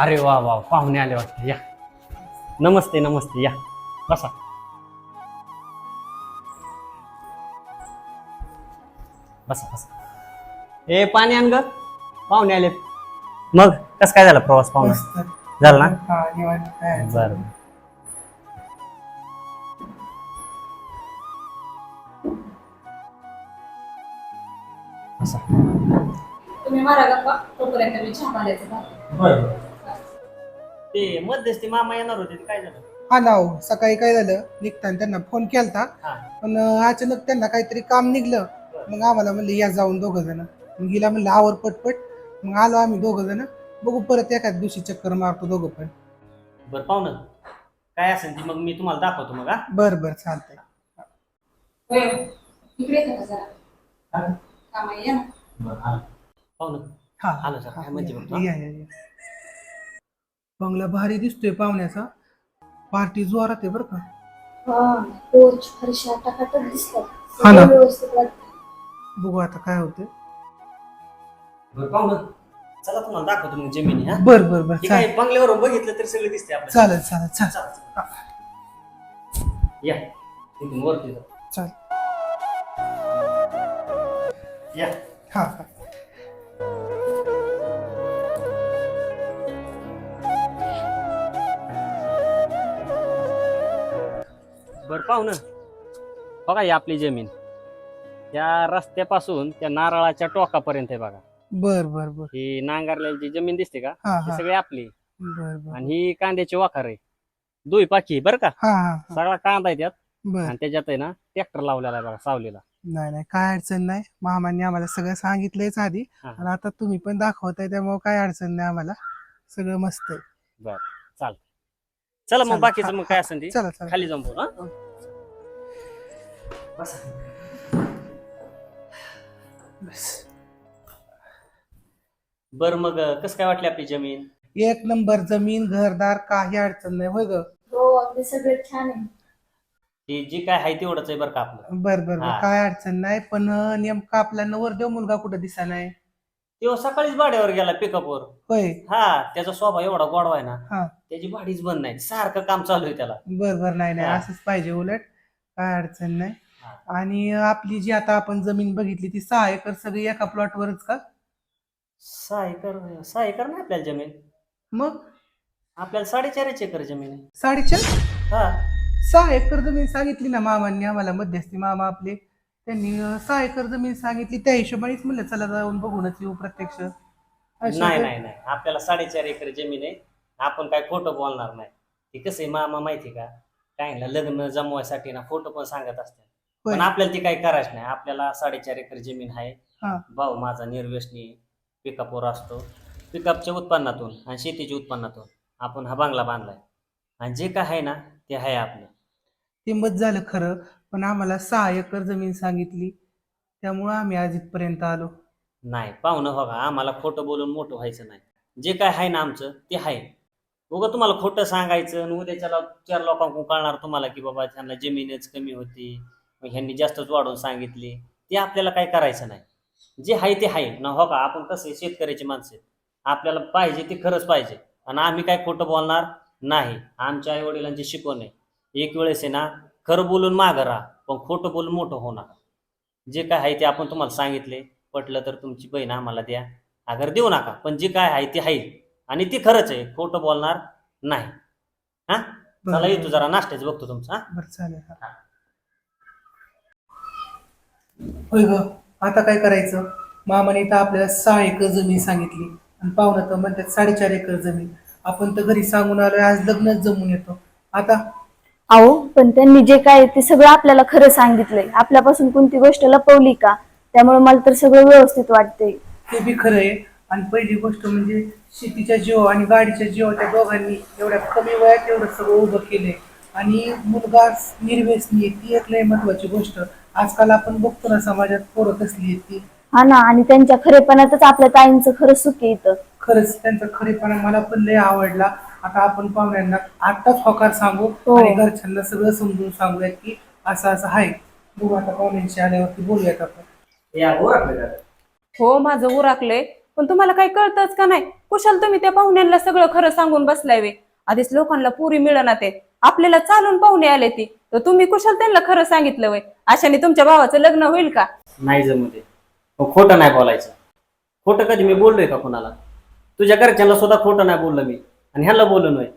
अरे वा वा पाहुणे आले वाटते. या. नमस्ते नमस्ते या. बसा. बसा बसा. ए पाणी आण ग. पाहुणे आले. मग कस काय झाला प्रवास पाहुणा? झाला ना? हा बर. बसा. तुम्ही मारा गप्पा. तोपर्यंत मी चहा पाहते. ते मध्यस्थी मामा येणार होते ते काय झालं? हा ना हो, सकाळी काय झालं निघताना त्यांना फोन केलता. हा. पण अं, अचानक त्यांना काहीतरी काम निघलं. मग आम्हाला म्हणलं या जाऊन दोघ जण. मग गेला म्हणलं आवर पटपट. मग आलो आम्ही दोघ जण. बघू परत एखाद दिवशी चक्कर मारतो दोघं पण. बरं पाहुणं काय असेल ती मग मी तुम्हाला दाखवतो मग हा. बर बर चालतंय. इकडे येतं का जरा? हा. काम आहे या ना. पाहुणं हा. आलो सर, काय म्हणते बघ तू, हा? या या या. बंगला भारी दिसतोय पाहुण्याचा. पार्टी जोरात आहे बरं का. हा टोच फरशा टाकाटक दिसतात. हा ना. सगळं व्यवस्थित वाटतं. बघू आता काय होतंय. बरं पाहुणं चला तुम्हाला दाखवतो मग जमिनी हा. बर बर बर. हे चालेल. काय बंगल्यावरून बघितलं तर सगळं दिसते आपल्याला. चालेल चालेल. या. तिथून वरती जा. चालेल. या. हा हा. पाहुणं बघा ही आपली जमीन. त्या रस्त्यापासून त्या नारळाच्या टोकापर्यंत आहे बघा. बर बर बर. ही नांगरलेली जी जमीन दिसते का? हा सगळी आपली. बर बर. आणि ही कांद्याची वाखार आहे. दुई पाकी बरं का? हा हा हा. सगळा कांदा आहे त्यात. बर. आणि त्याच्यात आहे ना ट्रॅक्टर लावलेला आहे बघा सावलीला. नाही नाही काय अडचण नाही. मामांनी आम्हाला सगळं सांगितलंयच आधी. हा. आणि आता तुम्ही पण दाखवताय त्यामुळे काय अडचण नाही आम्हाला. सगळं मस्त आहे. चाल चला मग चला, बाकीचं मग काय असेल ते चला चला. खाली जाऊन बोल हा? बसा. बस. बरं मग कसं काय वाटली आपली जमीन एक नंबर जमीन घरदार काही अडचण नाही होय ग हो अगदी सगळं छान आहे ती जी काय आहे तेवढंच आहे बरं का आपलं बर बर बर हा. काय अडचण नाही पण अं, नेमका आपला नवरदेव मुलगा कुठं दिसा नाही तो सकाळीच भाड्यावर गेला पिकअपवर होय हा त्याचा स्वभाव एवढा गोडवा आहे ना हा त्याची भाडीच बंद नाही सारखं काम चालू आहे त्याला बर बर नाही नाही हा. असंच पाहिजे उलट काय अडचण नाही. आणि आपली जी आता आपण जमीन बघितली ती सहा एकर सगळी एका प्लॉटवरच का? सहा एकर सहा एकर नाही आपल्याला जमीन. मग? आपल्याला साडेचारच एकर जमीन आहे. साडेचार? हा. सहा एकर जमीन सांगितली ना मामांनी आम्हाला मध्यस्थी मामा आपले. त्यांनी अं, सहा एकर जमीन सांगितली. त्या हिशोबानेच म्हणलं चला जाऊन बघूनच येऊ प्रत्यक्ष. अशा नाही नाही नाही. आपल्याला साडेचार एकर जमीन आहे. आपण काय खोटं बोलणार नाही. ते कसं आहे मामा माहिती का? काय ना लग्न जमवायसाठी ना फोटो पण सांगत असतात. पण आपल्याला ती काही करायचं नाही. आपल्याला साडेचार एकर जमीन आहे. भाऊ माझा निर्व्यसनी पिकअपवर असतो. पिकअपच्या उत्पन्नातून आणि शेतीच्या उत्पन्नातून आपण हा बांगला बांधलाय. आणि जे काय आहे ना ते आहे आपलं. ते मत झालं खरं पण आम्हाला सहा एकर जमीन सांगितली. त्यामुळं आम्ही आज इथपर्यंत आलो. नाही पाहुणं हो का? आम्हाला खोटं बोलून मोठं व्हायचं नाही. जे काय आहे ना आमचं ते आहे. उगं तुम्हाला खोटं सांगायचं आणि उद्याच्याला चार लोकांकडून कळणार तुम्हाला की बाबा त्यांना जमीनच कमी होती. ह्यांनी जास्तच वाढवून सांगितली. ते आपल्याला काही करायचं नाही. जे आहे ते आहे. ना हो का? आपण कसं शेतकऱ्याची माणसं. आपल्याला पाहिजे ते खरंच पाहिजे. आणि आम्ही काय खोटं बोलणार नाही. आमच्या आई वडिलांची शिकवण आहे. एक वेळेस आहे ना खरं बोलून मागं राहा पण खोटं बोलून मोठं होणार जे काय आहे ते आपण तुम्हाला सांगितले. पटलं तर तुमची बहीण आम्हाला द्या. अगर देऊ नका. पण जे काय आहे ते आहे. आणि ती खरंच आहे. खोटं बोलणार नाही. हा? चला बरं, येतो जरा. नाश्त्याचं बघतो तुमचं हा. होय ग आता काय करायचं? मामाने तर आपल्याला सहा एकर जमीन सांगितली. आणि पाहुणं तर म्हणतात साडेचार एकर जमीन. आपण तर घरी सांगून आलोय आज लग्नच जमून येतो. आता? अहो पण त्यांनी जे काय ते सगळं आपल्याला खरं सांगितलंय. आपल्यापासून कोणती गोष्ट लपवली का? त्यामुळे मला तर सगळं व्यवस्थित वाटतंय. ते बी खरं आहे. आणि पहिली गोष्ट म्हणजे शेतीच्या जीव आणि गाडीच्या जीव त्या दोघांनी एवढ्या कमी वयात एवढं सगळं उभं केलंय. आणि मुलगा निर्व्यसनी आहे ती एक लय महत्वाची गोष्ट. आजकाल आपण बघतो ना समाजात पोरं कसली आहेत ती. हा ना आणि त्यांच्या खरेपणातच आपल्या ताईंचं खरं सुख येतं खरंच त्यांचा खरेपणा मला पण लय आवडला. आता आपण पाहुण्यांना आताच होकार सांगू हो. आणि घरच्यांना सगळं समजून सांगूयात की असं असं आहे. बघू आता पाहुण्यांशी आल्यावरती बोलूयात आपण. या हो माझं उराकलंय पण तुम्हाला काही कळतच का नाही? कुशाल तुम्ही त्या पाहुण्यांना सगळं खरं सांगून बसलाय वे. आधीच लोकांना पुरी मिळणार ते. आपल्याला चालून पाहुणे आले ती. तर तुम्ही कुशाल त्यांना खरं सांगितलं वय. अशाने तुमच्या भावाचं लग्न होईल का? नाही जमते खोटं नाही बोलायचं. खोटं कधी मी बोललोय का कोणाला? तुझ्या घरच्यांना सुद्धा खोटं नाही बोललो मी. आणि ह्याला बोललो नाही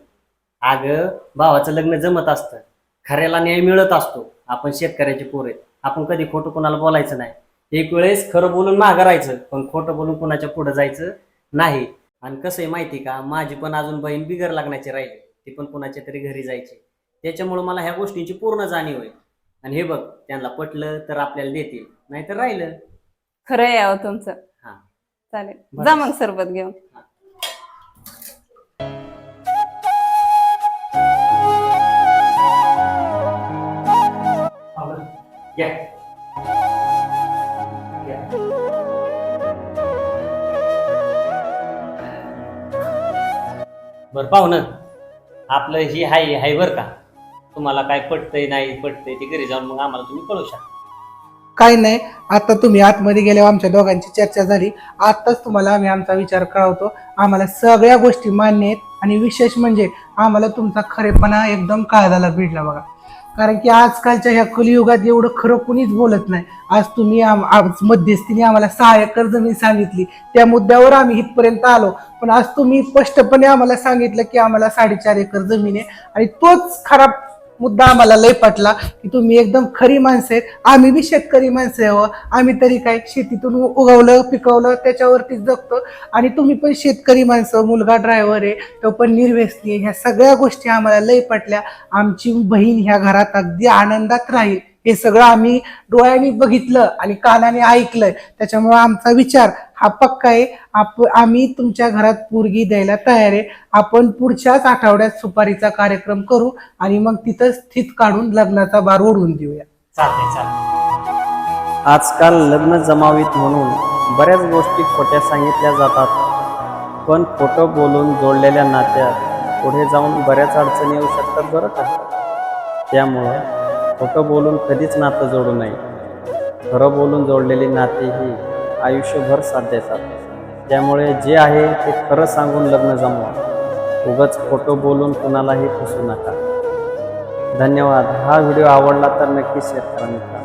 अगं भावाचं लग्न जमत असतं. खऱ्याला न्याय मिळत असतो. आपण शेतकऱ्याचे पोर आहेत. आपण कधी खोटं कोणाला बोलायचं नाही. एक वेळेस खरं बोलून मागं राहायचं पण खोटं बोलून कोणाच्या पुढे जायचं नाही. आणि कसं आहे माहिती का? माझी पण अजून बहीण बिगर लागण्याची राहिली. ती पण कुणाच्या तरी घरी जायची. त्याच्यामुळे मला ह्या गोष्टींची पूर्ण जाणीव आहे. आणि हे बघ त्यांना पटलं तर आपल्याला देतील नाहीतर राहिलं. खरं आहे अहो तुमचं. हा. चालेल. जा मग सरबत घेऊन. या. बर पाहुणं आपलं ही हाय हाय बर का? तुम्हाला काय पटतंय नाही पटतंय ते घरी जाऊन मग आम्हाला तुम्ही कळू शकता. काय नाही आता तुम्ही आतमध्ये गेल्यावर आमच्या दोघांची चर्चा झाली. आताच तुम्हाला आम्ही आमचा विचार कळवतो. आम्हाला सगळ्या गोष्टी मान्य आहेत आणि विशेष म्हणजे आम्हाला तुमचा खरेपणा एकदम काळजाला भिडला बघा. कारण की आजकालच्या ह्या कलियुगात एवढं खरं कुणीच बोलत नाही. आज तुम्ही आम- आज मध्यस्थीने आम्हाला सहा एकर जमीन सांगितली. त्या मुद्द्यावर आम्ही इथपर्यंत आलो. पण आज तुम्ही स्पष्टपणे आम्हाला सांगितलं की आम्हाला साडेचार एकर जमीन आहे आणि तोच खराब मुद्दा आम्हाला लय पटला की तुम्ही एकदम खरी माणसं आहेत. आम्ही बी शेतकरी माणसं आहे हो. आम्ही तरी काय शेतीतून उगवलं पिकवलं त्याच्यावरतीच जगतो. आणि तुम्ही पण शेतकरी माणसं मुलगा ड्रायव्हर आहे तो पण निर्व्यसनी आहे. ह्या सगळ्या गोष्टी आम्हाला लय पटल्या. आमची बहीण ह्या घरात अगदी आनंदात राहील. हे सगळं आम्ही डोळ्यांनी बघितलं आणि कानाने ऐकलंय. त्याच्यामुळे आमचा विचार हा पक्का आहे. आप आम्ही तुमच्या घरात पोरगी द्यायला तयार आहे. आपण पुढच्याच आठवड्यात सुपारीचा कार्यक्रम करू आणि मग तिथं स्थित काढून लग्नाचा बार ओढून देऊया. चालतंय चालतंय. आजकाल लग्न जमावीत म्हणून बऱ्याच गोष्टी खोट्या सांगितल्या जातात. पण खोटं बोलून जोडलेल्या नात्यात पुढे जाऊन बऱ्याच अडचणी येऊ शकतात बरं का? त्यामुळं खोटं बोलून कधीच नातं जोडू नये. खरं बोलून जोडलेली नाती ही आयुष्यभर साथ देतात. त्यामुळे जे आहे ते खरं सांगून लग्न जमवा. उगाच खोटं बोलून कुणालाही फसू नका. धन्यवाद. हा व्हिडिओ आवडला तर नक्की शेअर करा